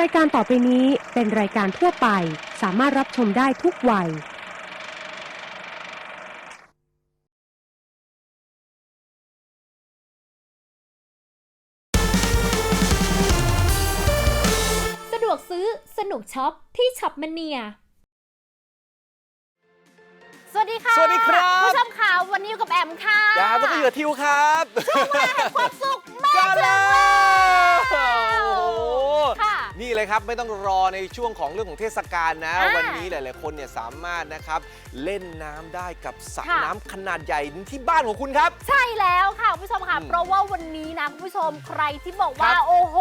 รายการต่อไปนี้เป็นรายการทั่วไป สามารถรับชมได้ทุกวัย สะดวกซื้อสนุกช็อปที่ช็อปมเนีย สวัสดีค่ะสวัสดีครับ ผู้ชมค่ะวันนี้อยู่กับแอมค่ะยาต้องอยู่กับทิวครับความสุขมากันถึงแล้แล้ววโอ้โหค่ะนี่ เลยครับ ไม่ต้องรอในช่วงของเรื่องของเทศกาลนะ อ่าวันนี้หลาย ๆ คนเนี่ยสามารถนะครับเล่นน้ำได้กับสระค่ะ น้ำขนาดใหญ่ที่บ้านของคุณครับ ใช่แล้วค่ะคุณผู้ชมค่ะ อืมเพราะว่าวันนี้นะคุณผู้ชมใครที่บอกว่า ครับโอ้โห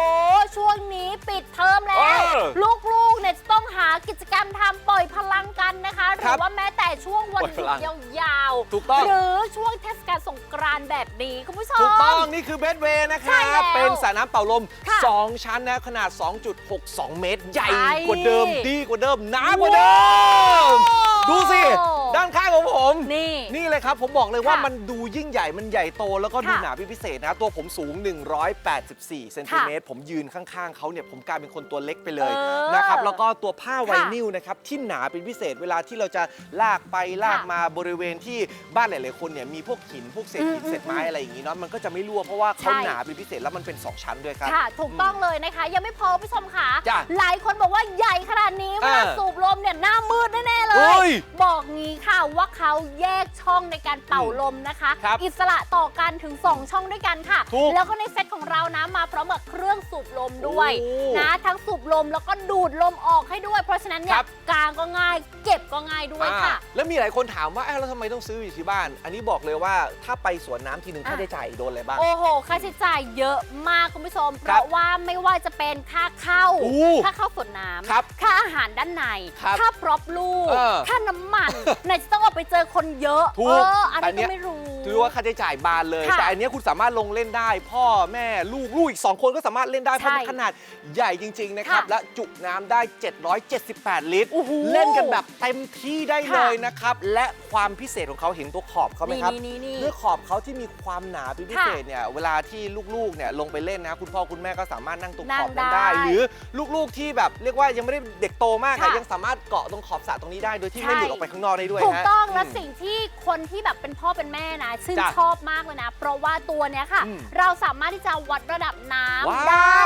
ช่วงนี้ปิดเทอมแล้ว เออลูกๆเนี่ยจะต้องหากิจกรรมทำปล่อยพลังกันนะคะ หครัรืบอว่าแม้แต่ช่วงวันหยุปล่ดอยพลังยาวๆถูกต้อง หรือช่วงเทศกาลสงกรานต์แบบนี้คุณผู้ชม ถูกต้องนี่คือเบสเวย์นะคใช่รับแล้วเป็นสระน้ำเป่าลม ค่ะ2 ชั้นนะขนาด2.62เมตร ใหญ่ใช่ กว่าเดิม ดีกว่าเดิม หนากว่าเดิมโอ้ดูสิด้านข้างของผมนี่นี่เลยครับ ผมบอกเลยว่าค่ะมันดูยิ่งใหญ่มันใหญ่โตแล้วก็ดูค่ะหนาเป็นพิเศษนะตัวผมสูง 184เซนติเมตรผมยืนข้างๆเขาเนี่ยผมกลายเป็นคนตัวเล็กไปเลยเออนะครับแล้วก็ตัวผ้าไวค่ะนิลนะครับที่หนาเป็นพิเศษเวลาที่เราจะลากไปลากค่ะมาบริเวณที่บ้านหลายๆคนเนี่ยมีพวกหินพวกเศษหินอืมเศษไม้อะไรอย่างนี้เนาะมันก็จะไม่รั่วเพราะว่าเขาใช่หนาเป็นพิเศษแล้วมันเป็น 2 ชั้นด้วยครับค่ะถูกต้องเลยนะคะ ยังไม่พอคุณผู้ชมค่ะจ้ะหลายคนบอกว่าใหญ่ขนาดนี้เวลาเออสูบลมเนี่ยหน้ามืดแน่ๆเลเฮ้ยยบอกงี้ค่ะว่าเขาแยกช่องในการเป่าลมนะคะ ครับอิสระต่อกันถึง 2 ช่องด้วยกันค่ะ ถูกแล้วก็ในเซตของเรานะมาพร้อมกับเครื่องสูบลมด้วยโอ้นะทั้งสูบลมแล้วก็ดูดลมออกให้ด้วย เพราะฉะนั้นเนี่คยรับกลางก็ง่าย เก็บก็ง่ายด้วยค่ะ อ่าแล้วมีหลายคนถามว่าเอ้าแล้วทำไมต้องซื้ออยู่ที่บ้าน อันนี้บอกเลยว่าถ้าไปสวนน้ำทีหนึ่งอะ ค่าใช้จ่ายโดนอะไรบ้าง โอ้โห ค่าใช้จ่ายเยอะมากคุณผู้ชม เพครับราะว่าไม่ว่าจะเป็นค่าเข้า อู้ค่าเข้าสวนน้ครับำค่าอาหารด้านใน ครับค่าพร็อพลูก เออค่าน้ำมันไหนจะต้องออกไปเจอคนเยอะ ถูกเอออะไรอันเนี้ก็ยไม่รู้ ถือว่าค่าใช้จ่ายบานเลย ค่ะแต่อันเนี้ยคุณสามารถลงเล่นได้ พ่อแม่ลูกลูกอีก 2 คนก็สามารถเล่นได้เพราะมันใช่ขนาดใหญ่จริง ๆ นะครับ ค่ะและจุน้ำได้ 778 ลิตร โอ้โหเล่นกันแบบเต็มที่ได้ค่ะเลยนะครับ และความพิเศษของเขาเห็นตัวขอบเขาไหมครับ นี่นี่นี่ด้วยขอบเขาที่มีความหนาเป็นพิเศษเนี่ยเวลาที่ลูกๆเนี่ยลงไปเล่นนะ คุณพ่อคุณแม่ก็สามารถนั่งตรงขอบนั่นั้งนได้ ได้ หรือลูกๆที่แบบเรียกว่ายังไม่ได้เด็กโตมากอะค่ะยังสามารถเกาะตรงขอบสระตรงนี้ได้โดยที่ใช่ไม่หลุดออกไปข้างนอกได้ด้วยถูกฮะ ต้องและมสิ่งที่คนที่แบบเป็นพ่อเป็นแม่นะชื่นจ้ะชอบมากเลยนะ เพราะว่าตัวเนี้ยค่ะ อืมเราสามารถที่จะวัดระดับน้ำว้าวได้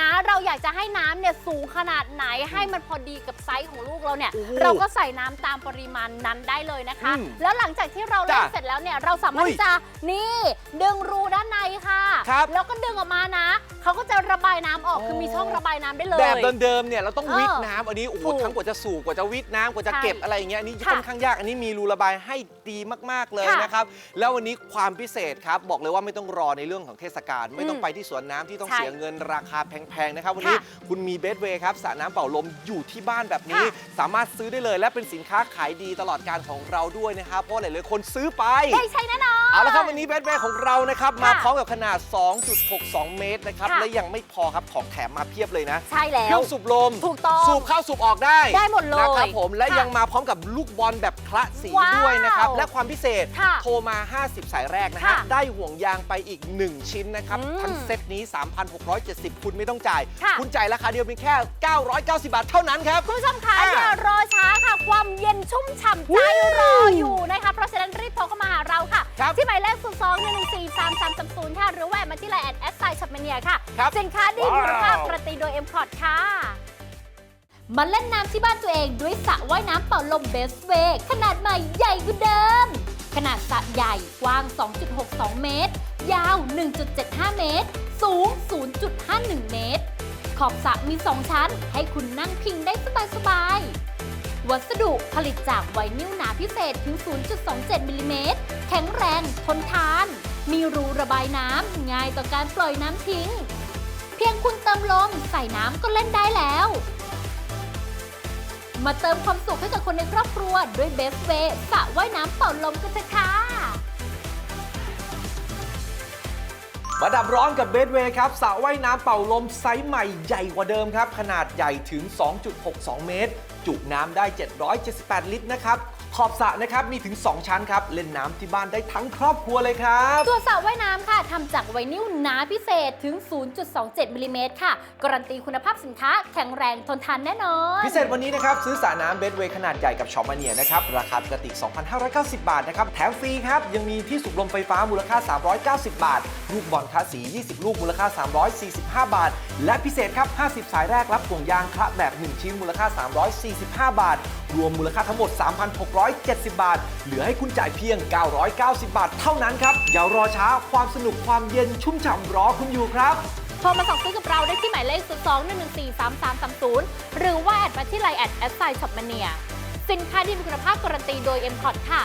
นะ เราอยากจะให้น้ำเนี่ยสูงขนาดไหนให้มันพอดีกับไซส์ของลูกเราเนี่ย โอ้โหเราก็ใส่น้ำตามปริมาณนั้นได้เลยนะคะ อืมแล้วหลังจากที่เราเล่นจ้ะเสร็จแล้วเนี่ยเราสามารถอุ้ยที่จะนี่ดึงรูด้านในค่ะครับ แล้วก็ดึงออกมานะเขาก็จะระบายน้ำออกอ๋อคือมีช่องระบายน้ำได้เลย แบบเดิมๆเนี่ยเราต้องเออวิทน้ำอันนี้โอ้โหถูกทั้งกว่าจะสูบกว่าจะวิทน้ำกว่าจะใช่เก็บอะไรอย่างเงี้ยอันนี้ค่ะค่อนข้างยากอันนี้มีรูระบายให้ดีมากๆเลยค่ะนะครับแล้ววันนี้ความพิเศษครับ บอกเลยว่าไม่ต้องรอในเรื่องของเทศกาลไม่ต้องอืมไปที่สวนน้ำที่ต้องใช่เสียเงินราคาแพงๆนะครับ วันนี้ค่ะคุณมีเบสเวย์ครับสระน้ำเป่าลมอยู่ที่บ้านแบบนี้ ค่ะ สามารถซื้อได้เลย และเป็นสินค้าขายดีตลอดการของเราด้วยนะครับเพราะหลายๆคนซื้อไป ได้ใช้แน่นอน เอาละครับวันนี้เบสเวย์ของเรานะครับมาค่ะพร้อมกับขนาด 2.62 เมตรนะครับค่ะ และยังไม่พอครับของแถมมาเพียบเลยนะใช่แล้เครื่ว องสูบลมถูกต้อง สูบเข้าสูบออกได้ได้หมดเลยนะครับผมและค่ะยังมาพร้อมกับลูกบอลแบบคละสีว้าวด้วยนะครับและความพิเศษค่ะโทรมา50 สายแรกนะฮะ ค่ะได้ห่วงยางไปอีก 1 ชิ้นนะครับ อืมทั้งเซตนี้ 3,670 คุณไม่ต้องจ่าย ค่ะ คุณจ่ายราคาเดียวเพียงแค่ 990 บาทเท่านั้นครับ คุณผู้ชมคะอ่าอย่ารอช้าค่ะ ความเย็นชุ่มฉ่ำใจรออยู่นะคะ เพราะฉะนั้นรีบโทรเข้ามาหาเราค่ะ ครับ ที่หมายเลข 0 2 1 1 4 3 3 3 0 ค่ะ หรือแหวนมาที่ไลน์แอดแอสไซชัปเมเนียค่ะ ครับ สินค้าดีว้าวมูลค่าการันตีโดย m c o t ค่ะ มาเล่นน้ำที่บ้านตัวเองด้วยสระว่ายน้ำเป่าลมเบสเวย์ขนาดใหม่ใหญ่กว่าเดิม ขนาดสระใหญ่กว้าง 2.62 เมตร ยาว 1.75 เมตร สูง 0.51 เมตร ขอบสระมี 2 ชั้น ให้คุณนั่งพิงได้สบายๆ วัสดุผลิตจากไวนิลหนาพิเศษถึง 0.27 มิลลิเมตร แข็งแรง ทนทาน มีรูระบายน้ำ ง่ายต่อการปล่อยน้ำทิ้ง เพียงคุณเติมลมใส่น้ำก็เล่นได้แล้ว มาเติมความสุขให้กับคนในครอบครัว ด้วยเบสเวย์สระว่ายน้ำเป่าลมกันเถอะค่ะ มาดับร้อนกับเบสเวย์ครับสระว่ายน้ำเป่าลมไซส์ใหม่ใหญ่กว่าเดิมครับ ขนาดใหญ่ถึง 2.62 เมตร จุน้ำได้ 778 ลิตรนะครับ อบสระนะครับมีถึง 2 ชั้นครับ เล่นน้ำที่บ้านได้ทั้งครอบครัวเลยครับตัวสระว่ายน้ำค่ะทำจากไวนิลหนาพิเศษถึง 0.27มิลลิเมตรค่ะ การันตีคุณภาพสินค้าแข็งแรงทนทานแน่นอน พิเศษวันนี้นะครับ ซื้อสระน้ำเบดเวย์ขนาดใหญ่กับช็อปมาเนียนะครับ ราคาปกติ 2,590 บาทนะครับ แถมฟรีครับ ยังมีที่สูบลมไฟฟ้ามูลค่า 390 บาท ลูกบอลคาสี 20 ลูกมูลค่า 345 บาท และพิเศษครับ 50 สายแรกรับห่วงยางคละแบบ 1 ชิ้นมูลค่า 345 บาท รวมมูลค่าทั้งหมด 3,670 บาท เหลือให้คุณจ่ายเพียง 990 บาท เท่านั้นครับ อย่ารอช้าความสนุกความเย็นชุ่มฉ่ำรอคุณอยู่ครับ โทรมาสั่งซื้อกับเราได้ที่หมายเลข 0 2 1 1 4 3 3 3 0 หรือว่าแอดมาที่ไลน์แอดแอดไซช็อปมาเนียสินค้าที่มีคุณภาพการันตีโดย m c o t ค่ะ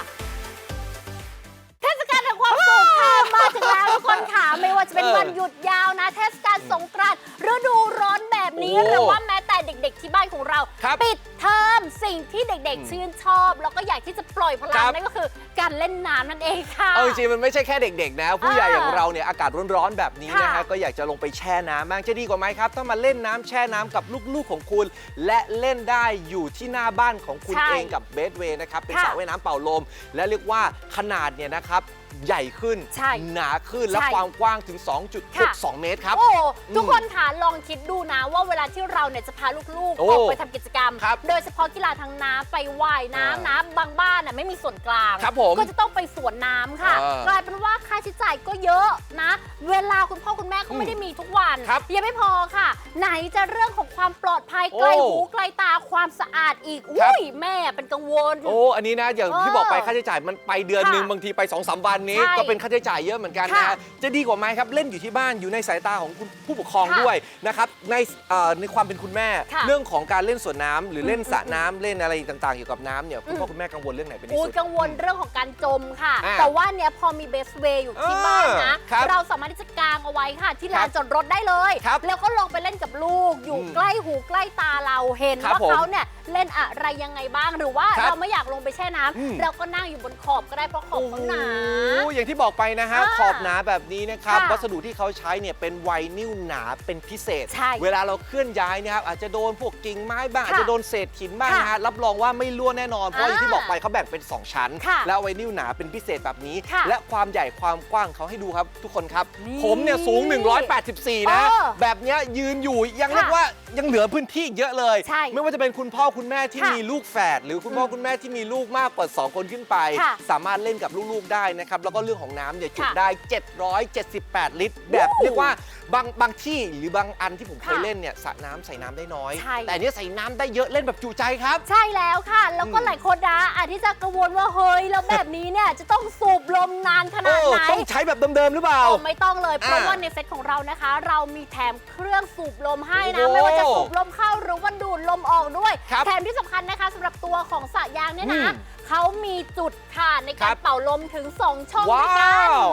เทศกาลแห่งความสุขค่ะมาถึงแล้วทุกคนค่ะไม่ว่าจะเป็นวันหยุดยาวนะ เทศกาลสงกรานต์ฤดูร้อนแนี้โอ้หรือว่าแม้แต่เด็ก ๆ ที่บ้านของเรา ครับปิดเทอมสิ่งที่เด็ก ๆ ชื่นชอบ แล้วก็อยากที่จะปล่อยพลัคงรับ นั่นก็คือการเล่นน้ำนั่นเองค่ะ เอาจริงๆมันไม่ใช่แค่เด็กๆนะ ผู้ใหญ่อ่าอย่างเราเนี่ยอากาศร้อนๆแบบนี้นะค่ะ ฮะก็อยากจะลงไปแช่น้ำบ้างจะดีกว่าไหมครับถ้ามาเล่นน้ำแช่น้ำกับลูกๆของคุณ และเล่นได้อยู่ที่หน้าบ้านของคุณใช่เองกับเบสเวย์นะครับเป็นค่ะสระว่ายน้ำเป่าลม และเรียกว่าขนาดเนี่ยนะครับ ใหญ่ขึ้น ใช่หนาขึ้นและใช่ความกว้างถึง ค่ะ 2.62 เมตรครับ โอ้อืมทุกคนค่ะลองคิดดูนะว่าเวลาที่เราเนี่ยจะพาลูกๆโอ้ออกไปทำกิจกรรม ครับโดยเฉพาะกีฬาทางน้ำไปว่ายน้ำอ่าน้ำบางบ้านน่ะไม่มีส่วนกลาง ครับผมก็จะต้องไปสวนน้ำค่ะ อ่ากลายเป็นว่าค่าใช้จ่ายก็เยอะนะ เวลาคุณพ่อคุณแม่ก็ไม่ได้มีทุกวันครับยังไม่พอค่ะ ไหนจะเรื่องของความปลอดภัยโอ้ ไกลหูไกลตาความสะอาดอีกครับอุ้ยแม่เป็นกังวล โอ้ อันนี้นะอย่างที่เออบอกไปค่าใช้จ่ายมันไปเดือนหนึ่งค่ะบางทีไป2อสวันนี้ใช่ก็เป็นค่าใช้จ่ายเยอะเหมือนกันนะค่ะฮะจะดีกว่าไหมครับเล่นอยู่ที่บ้านอยู่ในสายตาของคุณผู้ปกครองค่ะด้วยนะครับในเอ่อในความเป็นคุณแม่ ค่ะเรื่องของการเล่นสวนน้ำหรือเล่นอืมสระน้ำเล่นอะไรต่างๆเกี่ยวกับน้ำเนี่ยคุณพ่ออืมคุณแม่กังวลเรื่องไหนเป็นที่อูสุด กังวลเรื่องของการจมค่ะ อ่าแต่ว่าเนี่ยพอมีเบสเวย์อยู่ที่เออบ้านนะ ครับเราสามารถที่จะกางเอาไว้ค่ะ ที่ครัลาบนจอดรถได้เลย ครับแล้วก็ลงไปเล่นกับลูก อยู่อืมใกล้หูใกล้ตาเราเห็นครับว่าผมเขาเนี่ยเล่นอะไรยังไงบ้าง หรือว่าครับเราไม่อยากลงไปแช่น้ำอืม เราก็นั่งอยู่บนขอบก็ได้เพราะขอบเขาหนา โอ้โหอย่างที่บอกไปนะฮะ อ่าขอบหนาแบบนี้นะครับ ค่ะวัสดุที่เขาใช้เนี่ยเป็นไวนิลหนาเป็นพิเศษ ใช่เวลาเราเคลื่อนย้ายเนะครับอาจจะโดนพวกกิ่งไม้บ้างค่ะอาจจะโดนเศษหินบ้างค่ะนะฮะ รับรองว่าไม่รั่วแน่นอน เพราะอย่างที่อ่าบอกไปเขาแบ่งเป็น 2 ชั้น ค่ะแล้วไวนิลหนาเป็นพิเศษแบบนี้ ค่ะและความใหญ่ความกว้างเขาให้ดูครับทุกคนครับ นี่ผมเนี่ยสูง 184 นะ เออแบบเนี้ยยืนอยู่ยังค่ะเรียกว่ายังเหลือพื้นที่อีกเยอะเลย ใช่ ไม่ว่าจะเป็นคุณพ่อคุณแม่ที่ค่ะมีลูกแฝดหรือคุณพ่อคุณแม่ที่มีลูกมากกว่า 2 คนขึ้นไป ค่ะสามารถเล่นกับลูกๆได้นะครับ แล้วก็เรื่องของน้ำเนี่ยจุค่ะได้ 778 ลิตร แบบโอ้เรียกว่าบางบางที่หรือบางอันที่ผมเคยค่ะเล่นเนี่ยสระน้ำใส่น้ำได้น้อย ใช่ แต่อันเนี้ยใส่น้ำได้เยอะเล่นแบบจุใจครับ ใช่แล้วค่ะ แล้วก็อืม หลายคนนะอาจที่จะกังวลว่าเฮ้ยแล้วแบบนี้เนี่ยจะต้องสูบลมนานขนาดโอ้ไหน ต้องใช้แบบเดิมๆหรือเปล่าโอ้ไม่ต้องเลย เพราะอ่าว่าในเซ็ตของเรานะคะ เรามีแถมเครื่องสูบลมให้นะ โอ้ไม่ว่าจะสูบลมเข้าหรือว่าดูดลมออกด้วย ครับแถมที่สำคัญนะคะสำหรับตัวของสระยางเนี่ยนะ เขามีจุดค่ะในครัการบ เป่าลมถึง 2 ช่องด้ว้าวยกันว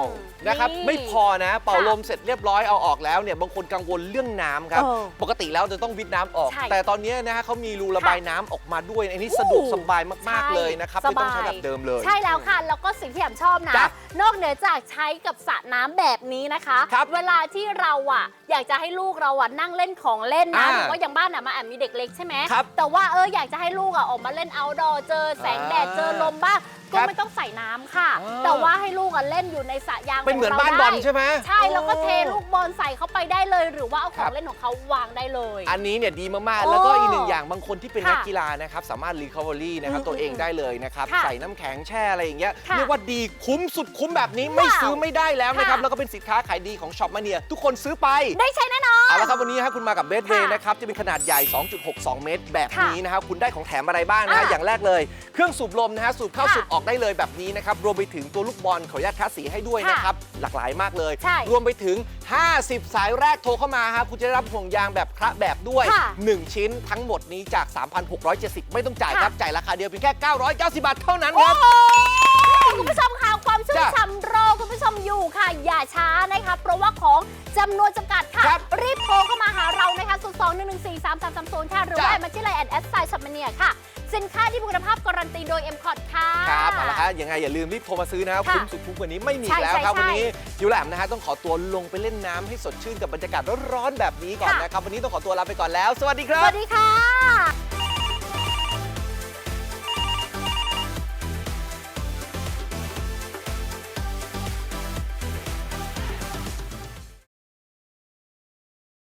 นะครับไม่พอนะ เป่าค่ะลมเสร็จเรียบร้อยเอาออกแล้วเนี่ยบางคนกังวลเรื่องน้ำครับ เออ ปกติแล้วจะต้องวิทน้ำออก ใช่แต่ตอนนี้นะฮะเขามีรูระบายน้ำออกมาด้วยอันนี้สะดวกสบายมากๆเลยนะครับใช่ไม่ต้องใช้สบาย แบบเดิมเลย ใช่แล้วค่ะ แล้วก็สิ่งที่แอมชอบนะ จ้ะนอกเหนือจากใช้กับสระน้ำแบบนี้นะคะ ครับเวลาที่เราอะ อยากจะให้ลูกเราอะนั่งเล่นของเล่นนะอ่าหรือว่าอย่างบ้านอะมาแอมมีเด็กเล็กใช่ไหมครับแต่ว่าเอออยากจะให้ลูกอะออกมาเล่น outdoor เจอแสงแดดอ่าเจอลมบ้าง ก็ครับไม่ต้องใส่น้ำค่ะอ่าแต่ว่าให้ลูกอะเล่นอยู่ในสระยางเป็นเหมือนขงรบ้านบอลได้ใช่ไหม ใช่แล้วก็เทโอ้ลูกบอลใส่เข้าไปได้เลย หรือว่าเอาขครัองบ เล่นของเขาวางได้เลย อันนี้เนี่ยดีมากโอ้ๆแล้วก็อีกหนึ่งอย่างบางคนที่เป็นค่ะนักกีฬานะครับ สามารถรีคา v อรี่นะครับ อืมตัวเองได้เลยนะครับ ค่ะใส่น้ำแข็งแช่อะไรอย่างเงี้ยค่ะเรียกว่าดีคุ้มสุดคุ้มแบบนี้ไม่ว้าวซื้อไม่ได้แล้วนะครับ ค่ะ แล้วก็เป็นสินค้าขายดีของช็อปมาเนียทุกคนซื้อไป ได้ใช้แน่นอน เอาละครับวันนี้นะครับคุณมากับเบสเวย์ค่ะนะครับจะเป็นขนาดใหญ่ 2.62 เมตร แบบค่ะนี้นะครับคุณได้ของแถมอะไรบ้างนะฮะอะอย่างแรกเลย เครื่องสูบลมนะฮะสูบเข้าค่ะสูบออกได้เลยแบบนี้นะครับ รวมไปถึงตัวลูกบอลขออนุญาตคัดสีให้ด้วยค่ะนะครับ หลากหลายมากเลย ใช่รวมไปถึง 50 สายแรกโทรเข้ามาฮะคุณจะได้รับห่วงยางแบบคละแบบด้วย ค่ะ1 ชิ้นทั้งหมดนี้จาก 3,670 ไม่ต้องจ่ายค่ะครับจ่ายราคาเดียวเพียงแค่ 990 บาทเท่านั้นคโอ้รับโหคุณผู้ชมค่ะความชื่นจ้ะฉ่ำรอคุณผู้ชมอยู่ค่ะ อย่าช้านะคะเพราะว่าของจำนวนจำกัดค่ะ ครับรีบโทรเข้ามาหาเรานะคะ 0 2 1 1 4 3 3 3 0 ค่ะ หรือว่าจ้ะแอดมาที่ไลน์แอดแอดไซช็อปมาเนียค่ะ สินค้าที่มีคุณภาพการันตีโดย m c o t ค่ะ ครับเอาละครับยังไงอย่าลืมรีบโทรมาซื้อนะครับค่ะคุ้มสุดคุ้มกว่านี้ไม่มีใช่แล้วครับใช่วันใช่นี้จิวแหลมนะฮะต้องขอตัวลงไปเล่นน้ำให้สดชื่นกับบรรยากาศร้อนๆแบบนี้ก่อนค่ะ นะครับวันนี้ต้องขอตัวลาไปก่อนแล้ว สวัสดีคสรับ วัสดีค่ะ